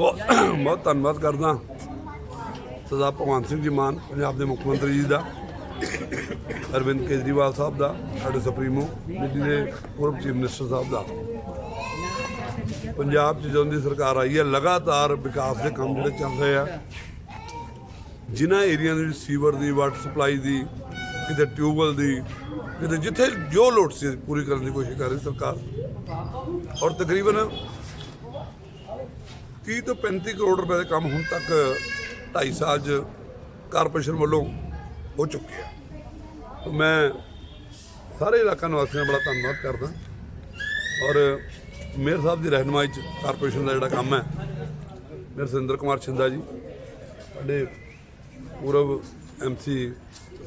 ਬਹੁਤ ਬਹੁਤ ਧੰਨਵਾਦ ਕਰਦਾ। ਸਰਦਾਰ ਭਗਵੰਤ ਸਿੰਘ ਜੀ ਮਾਨ, ਪੰਜਾਬ ਦੇ ਮੁੱਖ ਮੰਤਰੀ ਜੀ ਦਾ, ਅਰਵਿੰਦ ਕੇਜਰੀਵਾਲ ਸਾਹਿਬ ਦਾ, ਸਾਡੇ ਸੁਪਰੀਮੋ ਦਿੱਲੀ ਦੇ ਪੂਰਬ ਚੀਫ ਮਿਨਿਸਟਰ ਸਾਹਿਬ ਦਾ। ਪੰਜਾਬ 'ਚ ਜਦੋਂ ਦੀ ਸਰਕਾਰ ਆਈ ਹੈ, ਲਗਾਤਾਰ ਵਿਕਾਸ ਦੇ ਕੰਮ ਜਿਹੜੇ ਚੱਲ ਰਹੇ ਆ, ਜਿਨ੍ਹਾਂ ਏਰੀਆ ਦੇ ਵਿੱਚ ਸੀਵਰ ਦੀ, ਵਾਟਰ ਸਪਲਾਈ ਦੀ, ਕਿਤੇ ਟਿਊਬਵੈਲ ਦੀ, ਕਿਤੇ ਜਿੱਥੇ ਜੋ ਲੋੜ ਸੀ ਪੂਰੀ ਕਰਨ ਦੀ ਕੋਸ਼ਿਸ਼ ਕਰ ਰਹੀ ਸਰਕਾਰ। ਔਰ ਤਕਰੀਬਨ 30 ਤੋਂ 35 ਕਰੋੜ ਰੁਪਏ ਦੇ ਕੰਮ ਹੁਣ ਤੱਕ 2.5 ਸਾਲ 'ਚ ਕਾਰਪੋਰੇਸ਼ਨ ਵੱਲੋਂ ਹੋ ਚੁੱਕੇ ਆ। ਮੈਂ ਸਾਰੇ ਇਲਾਕਾ ਨਿਵਾਸੀਆਂ ਦਾ ਬੜਾ ਧੰਨਵਾਦ ਕਰਦਾ। ਔਰ ਮੇਅਰ ਸਾਹਿਬ ਦੀ ਰਹਿਨਮਾਈ 'ਚ ਕਾਰਪੋਰੇਸ਼ਨ ਦਾ ਜਿਹੜਾ ਕੰਮ ਹੈ, ਮੇਅਰ ਸਿੰਦਰ ਕੁਮਾਰ ਛਿੰਦਾ ਜੀ, ਸਾਡੇ ਪੂਰਬ ਐਮਸੀ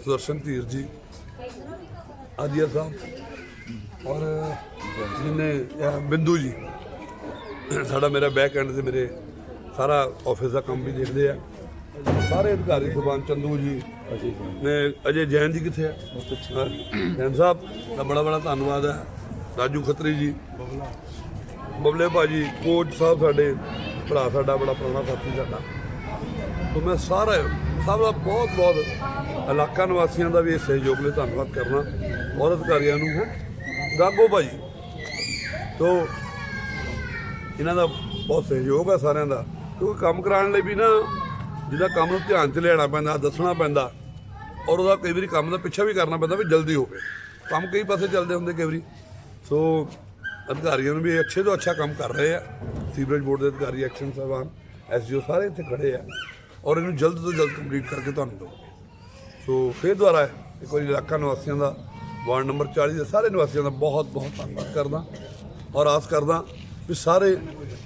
ਸੁਦਰਸ਼ਨ ਧੀਰ ਜੀ ਆਦੀਆ ਸਾਹਿਬ, ਔਰ ਜਿਹਨੇ ਬਿੰਦੂ ਜੀ ਸਾਡਾ ਮੇਰਾ ਬੈਕ ਐਂਡ ਤੇ ਮੇਰੇ ਸਾਰਾ ਆਫਿਸ ਦਾ ਕੰਮ ਵੀ ਦੇਖਦੇ ਆ। ਸਾਰੇ ਅਧਿਕਾਰੀ ਸੁਬਾਨ ਚੰਦੂ ਜੀ ਨੇ ਅਜੇ ਜੈਨ ਜੀ ਕਿੱਥੇ ਆ? ਜੈਨ ਸਾਹਿਬ, ਦਾ ਬੜਾ ਬੜਾ ਧੰਨਵਾਦ ਹੈ। ਰਾਜੂ ਖੱਤਰੀ ਜੀ, ਬਬਲੇ ਭਾਜੀ, ਕੋਚ ਸਾਹਿਬ ਸਾਡੇ, ਭਰਾ ਸਾਡਾ, ਬੜਾ ਪੁਰਾਣਾ ਸਾਥੀ ਸਾਡਾ। ਤੋਂ ਮੈਂ ਸਾਰਾ ਸਭ ਦਾ ਬਹੁਤ ਬਹੁਤ ਇਲਾਕਾ ਨਿਵਾਸੀਆਂ ਦਾ ਵੀ ਇਸ ਸਹਿਯੋਗ ਲਈ ਧੰਨਵਾਦ ਕਰਨਾ। ਔਰ ਅਧਿਕਾਰੀਆਂ ਨੂੰ ਹੈ। ਗਾਗੋ ਭਾਜੀ, ਤੋਂ ਇਹਨਾਂ ਦਾ ਬਹੁਤ ਸਹਿਯੋਗ ਆ ਸਾਰਿਆਂ ਦਾ। ਕਿਉਂਕਿ ਕੰਮ ਕਰਾਉਣ ਲਈ ਵੀ ਨਾ ਜਿਹਦਾ ਕੰਮ ਨੂੰ ਧਿਆਨ 'ਚ ਲੈਣਾ ਪੈਂਦਾ, ਦੱਸਣਾ ਪੈਂਦਾ, ਔਰ ਉਹਦਾ ਕਈ ਵਾਰੀ ਕੰਮ ਦਾ ਪਿੱਛਾ ਵੀ ਕਰਨਾ ਪੈਂਦਾ ਵੀ ਜਲਦੀ ਹੋਵੇ ਕੰਮ ਕਈ ਪਾਸੇ ਚੱਲਦੇ ਹੁੰਦੇ ਕਈ ਵਾਰੀ। ਸੋ ਅਧਿਕਾਰੀਆਂ ਨੂੰ ਵੀ ਅੱਛੇ ਤੋਂ ਅੱਛਾ ਕੰਮ ਕਰ ਰਹੇ ਆ। ਸੀਵਰੇਜ ਬੋਰਡ ਦੇ ਅਧਿਕਾਰੀ, ਐਕਸ਼ਨ ਸਾਹਿਬਾਨ ਐਸਜੀਓ ਸਾਰੇ ਇੱਥੇ ਖੜੇ ਆ। ਔਰ ਇਹਨੂੰ ਜਲਦ ਤੋਂ ਜਲਦ ਕੰਪਲੀਟ ਕਰਕੇ ਤੁਹਾਨੂੰ ਦਵਾਂਗੇ ਸੋ ਫਿਰ ਦੁਬਾਰਾ ਇੱਕ ਵਾਰੀ ਇਲਾਕਾ ਨਿਵਾਸੀਆਂ ਦਾ, ਵਾਰਡ ਨੰਬਰ 40 ਦੇ ਸਾਰੇ ਨਿਵਾਸੀਆਂ ਦਾ ਬਹੁਤ ਬਹੁਤ ਧੰਨਵਾਦ ਕਰਦਾ। ਔਰ ਆਸ ਕਰਦਾ ਵੀ ਸਾਰੇ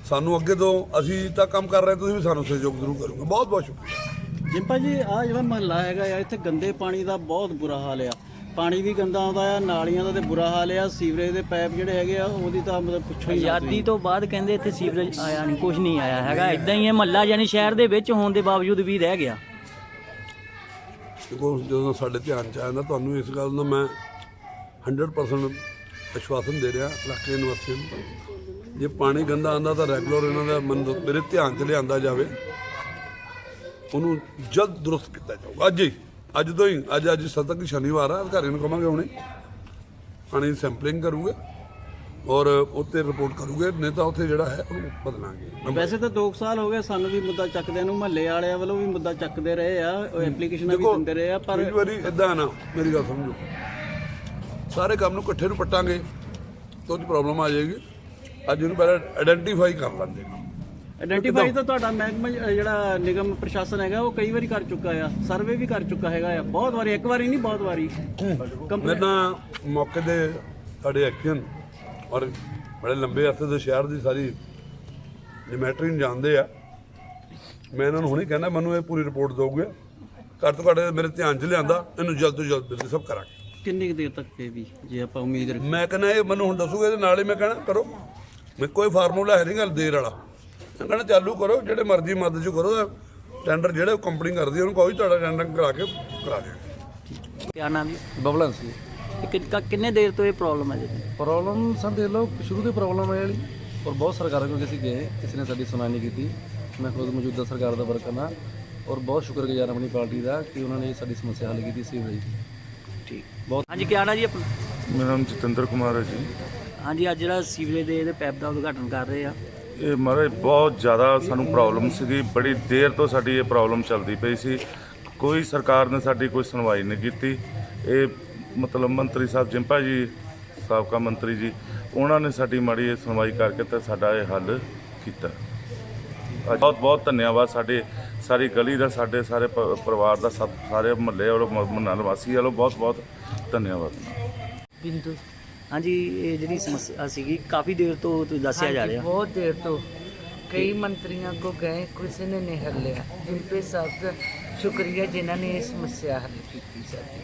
ਸਾਨੂੰ ਅੱਗੇ ਤੋਂ ਅਸੀਂ ਤਾਂ ਕੰਮ ਕਰ ਰਹੇ ਤੁਸੀਂ ਵੀ ਸਾਨੂੰ ਸਹਿਯੋਗ ਜ਼ਰੂਰ ਕਰੋਗੇ ਬਹੁਤ ਬਹੁਤ ਸ਼ੁਕਰੀਆ। ਜਿੰਪਾ ਜੀ ਆ ਜਿਹੜਾ ਮਹੱਲਾ ਹੈਗਾ ਆ ਇੱਥੇ ਗੰਦੇ ਪਾਣੀ ਦਾ ਬਹੁਤ ਬੁਰਾ ਹਾਲ ਆ। ਪਾਣੀ ਵੀ ਗੰਦਾ ਆਉਂਦਾ ਆ ਨਾਲੀਆਂ ਦਾ ਤੇ ਬੁਰਾ ਹਾਲ ਆ ਸੀਵਰੇਜ ਦੇ ਪਾਈਪ ਜਿਹੜੇ ਹੈਗੇ ਆ ਉਹਦੀ ਤਾਂ ਮਤਲਬ ਪੁੱਛੋ ਹੀ ਨਾ ਆਜ਼ਾਦੀ ਤੋਂ ਬਾਅਦ ਕਹਿੰਦੇ ਇੱਥੇ ਸੀਵਰੇਜ ਆਇਆ ਨਹੀਂ ਕੁਝ ਨਹੀਂ ਆਇਆ ਹੈਗਾ। ਇਦਾਂ ਹੀ ਇਹ ਮਹੱਲਾ ਯਾਨੀ ਸ਼ਹਿਰ ਦੇ ਵਿੱਚ ਹੋਣ ਦੇ ਬਾਵਜੂਦ ਵੀ ਰਹਿ ਗਿਆ। ਦੇਖੋ ਜਦੋਂ ਸਾਡੇ ਧਿਆਨ ਚ ਆਇਆ ਤੁਹਾਨੂੰ ਇਸ ਗੱਲ ਦਾ ਮੈਂ 100% ਵਿਸ਼ਵਾਸਨ ਦੇ ਰਿਹਾ ਇਲਾਕੇ ਨਿਵਾਸੀਆਂ ਨੂੰ। ਜੇ ਪਾਣੀ ਗੰਦਾ ਆਂਦਾ ਤਾਂ ਰੈਗੂਲਰ ਇਹਨਾਂ ਦਾ ਮਨ ਮੇਰੇ ਧਿਆਨ ਚ ਲਿਆਂਦਾ ਜਾਵੇ। ਉਹਨੂੰ ਜਲਦ ਦਰੁਸਤ ਕੀਤਾ ਜਾਊਗਾ। ਅੱਜ ਹੀ ਅੱਜ ਤੋਂ ਹੀ ਅੱਜ ਅੱਜ ਸਤਕ ਸ਼ਨੀਵਾਰ ਆ ਅਧਿਕਾਰੀਆਂ ਨੂੰ ਕਹਾਂਗੇ ਹੁਣੇ। ਪਾਣੀ ਸੈਂਪਲਿੰਗ ਕਰੂਗੇ ਔਰ ਉੱਤੇ ਰਿਪੋਰਟ ਕਰੂਗੇ ਨਹੀਂ ਤਾਂ ਉੱਥੇ ਜਿਹੜਾ ਹੈ ਉਹਨੂੰ ਬਦਲਾਂਗੇ। ਵੈਸੇ ਤਾਂ 2 ਸਾਲ ਹੋ ਗਏ ਸਾਨੂੰ ਵੀ ਮੁੱਦਾ ਚੱਕਦਿਆਂ ਨੂੰ ਮਹੱਲੇ ਵਾਲਿਆਂ ਵੱਲੋਂ ਵੀ ਮੁੱਦਾ ਚੱਕਦੇ ਰਹੇ ਆ ਉਹ ਐਪਲੀਕੇਸ਼ਨਾਂ ਵੀ ਦਿੰਦੇ ਰਹੇ ਆ ਪਰ ਕਈ ਵਾਰੀ ਇਦਾਂ ਨਾ ਮੇਰੀ ਗੱਲ ਸਮਝੋ। ਸਾਰੇ ਕੰਮ ਨੂੰ ਇਕੱਠੇ ਨੂੰ ਪੱਟਾਂਗੇ ਤਾਂ ਉਹਦੀ ਪ੍ਰੋਬਲਮ ਆ ਜਾਏਗੀ। ਅੱਜ ਇਹਨੂੰ ਪਹਿਲਾਂ ਆਇਡੈਂਟੀਫਾਈ ਕਰ ਲੈਂਦੇ ਆਇਡੈਂਟੀਫਾਈ ਤਾਂ ਤੁਹਾਡਾ ਮਹਿਕਮਾ ਅਹ ਜਿਹੜਾ ਨਿਗਮ ਪ੍ਰਸ਼ਾਸਨ ਹੈਗਾ ਉਹ ਕਈ ਵਾਰੀ ਕਰ ਚੁੱਕਾ ਆ। ਸਰਵੇ ਵੀ ਕਰ ਚੁੱਕਾ ਹੈਗਾ ਆ। ਬਹੁਤ ਵਾਰੀ ਇੱਕ ਵਾਰੀ ਨਹੀਂ ਬਹੁਤ ਵਾਰੀ। ਮੈਂ ਤਾਂ ਮੌਕੇ ਦੇ ਸਾਡੇ ਐਕਸ਼ਨ ਔਰ ਬੜੇ ਲੰਬੇ ਅਰਸੇ ਦੇ ਸ਼ਹਿਰ ਦੀ ਸਾਰੀ ਜਿਮੈਟਰੀ ਨੂੰ ਜਾਣਦੇ ਆ। ਮੈਂ ਇਹਨਾਂ ਨੂੰ ਹੁਣੇ ਕਹਿੰਦਾ ਮੈਨੂੰ ਇਹ ਪੂਰੀ ਰਿਪੋਰਟ ਦੋਗੇ ਘੱਟ ਤੋਂ ਘੱਟ ਮੇਰੇ ਧਿਆਨ 'ਚ ਲਿਆਂਦਾ ਇਹਨੂੰ ਜਲਦ ਤੋਂ ਜਲਦ ਬਿਲਕੁਲ ਸਭ ਕਰਾਂਗੇ। ਕਿੰਨੀ ਕੁ ਦੇਰ ਤੱਕ ਫੇ ਵੀ ਜੇ ਆਪਾਂ ਉਮੀਦ ਰੱਖੀਏ ਮੈਂ ਕਹਿੰਦਾ ਇਹ ਮੈਨੂੰ ਹੁਣ ਦੱਸੂਗੇ ਤੇ ਨਾਲ ਹੀ ਮੈਂ ਕਹਿਣਾ ਕਰੋ। ਮੈਂ ਕੋਈ ਫਾਰਮੂਲਾ ਹੈ ਨਹੀਂ ਗੱਲ ਦੇਰ ਵਾਲਾ। ਮੈਂ ਕਹਿਣਾ ਚਾਲੂ ਕਰੋ ਜਿਹੜੇ ਮਰਜ਼ੀ ਮਦਦ ਚ ਕਰੋ ਟੈਂਡਰ ਜਿਹੜੇ ਕੰਪਨੀ ਕਰਦੀ ਉਹਨੂੰ ਕੋਈ ਤੁਹਾਡਾ ਟੈਂਡਰ ਕਰਾ ਕੇ ਕਰਾ ਦੇ ਕਿਆ ਨਾਮ ਹੈ ਬਬਲਨ ਸੀ ਕਿੰਨੇ ਦੇਰ ਤੋਂ ਇਹ ਪ੍ਰੋਬਲਮ ਹੈ ਜੀ? ਪ੍ਰੋਬਲਮ ਸਰ ਦੇਖ ਲਓ ਸ਼ੁਰੂ ਤੋਂ ਪ੍ਰੋਬਲਮ ਹੈ ਵਾਲੀ। ਔਰ ਬਹੁਤ ਸਰਕਾਰਾਂ ਕੋਲ ਅਸੀਂ ਗਏ ਕਿਸੇ ਨੇ ਸਾਡੀ ਸੁਣਾਈ ਨਹੀਂ ਕੀਤੀ। ਮੈਂ ਖੁਦ ਮੌਜੂਦਾ ਸਰਕਾਰ ਦਾ ਵਰਕਰ ਹਾਂ। ਔਰ ਬਹੁਤ ਸ਼ੁਕਰਗੁਜ਼ਾਰ ਆਪਣੀ ਪਾਰਟੀ ਦਾ ਕਿ ਉਹਨਾਂ ਨੇ ਸਾਡੀ ਸਮੱਸਿਆ ਹੱਲ ਕੀਤੀ ਸੀ ਦੀ ਠੀਕ। ਬਹੁਤ ਹਾਂਜੀ ਕਿਆ ਨਾਮ ਜੀ ਆਪਣਾ? ਮੇਰਾ ਨਾਮ ਜਤਿੰਦਰ ਕੁਮਾਰ ਹੈ ਜੀ। ਹਾਂਜੀ ਅੱਜ ਜਿਹੜਾ ਸੀਵਰੇਜ ਦੇ ਇਹਦੇ ਪੈਪ ਦਾ ਉਦਘਾਟਨ ਕਰ ਰਹੇ ਆ। ਇਹ ਮਹਾਰਾਜ ਬਹੁਤ ਜ਼ਿਆਦਾ ਸਾਨੂੰ ਪ੍ਰੋਬਲਮ ਸੀਗੀ। ਬੜੀ ਦੇਰ ਤੋਂ ਸਾਡੀ ਇਹ ਪ੍ਰੋਬਲਮ ਚੱਲਦੀ ਪਈ ਸੀ। ਕੋਈ ਸਰਕਾਰ ਨੇ ਸਾਡੀ ਕੋਈ ਸੁਣਵਾਈ ਨਹੀਂ ਕੀਤੀ। ਇਹ ਮਤਲਬ ਮੰਤਰੀ ਸਾਹਿਬ ਜਿੰਪਾ ਜੀ ਸਾਬਕਾ ਮੰਤਰੀ ਜੀ ਉਹਨਾਂ ਨੇ ਸਾਡੀ ਮਾੜੀ ਇਹ ਸੁਣਵਾਈ ਕਰਕੇ ਤੇ ਸਾਡਾ ਇਹ ਹੱਲ ਕੀਤਾ। ਬਹੁਤ ਬਹੁਤ ਧੰਨਵਾਦ ਸਾਡੇ ਸਾਰੀ ਗਲੀ ਦਾ ਸਾਡੇ ਸਾਰੇ ਪ- ਪਰਿਵਾਰ ਦਾ ਸਭ ਸਾਰੇ ਮਹੱਲੇ ਵਾਲੋ ਮਹੱਲਾ ਨਿਵਾਸੀ ਵਾਲੋ ਬਹੁਤ ਬਹੁਤ ਧੰਨਵਾਦ। ਬਿੰਦੂ। ਹਾਂਜੀ ਇਹ ਜਿਹੜੀ ਸਮੱਸਿਆ ਸੀਗੀ ਕਾਫੀ ਦੇਰ ਤੋਂ ਤੁਸੀਂ ਦੱਸਿਆ ਜਾ ਹਾਂਜੀ, ਰਿਹਾ। ਬਹੁਤ ਦੇਰ ਤੋਂ। ਕਈ ਮੰਤਰੀਆਂ ਕੋ ਗਏ ਕਿਸੇ ਨੇ ਨਹੀਂ ਹੱਲਿਆ। ਜਿੰਪੇ ਸਾਹਿਬ ਦਾ ਸ਼ੁਕਰੀਆ ਜਿਨ੍ਹਾਂ ਨੇ ਇਹ ਸਮੱਸਿਆ ਹੱਲ ਕੀਤੀ ਸਾਡੀ।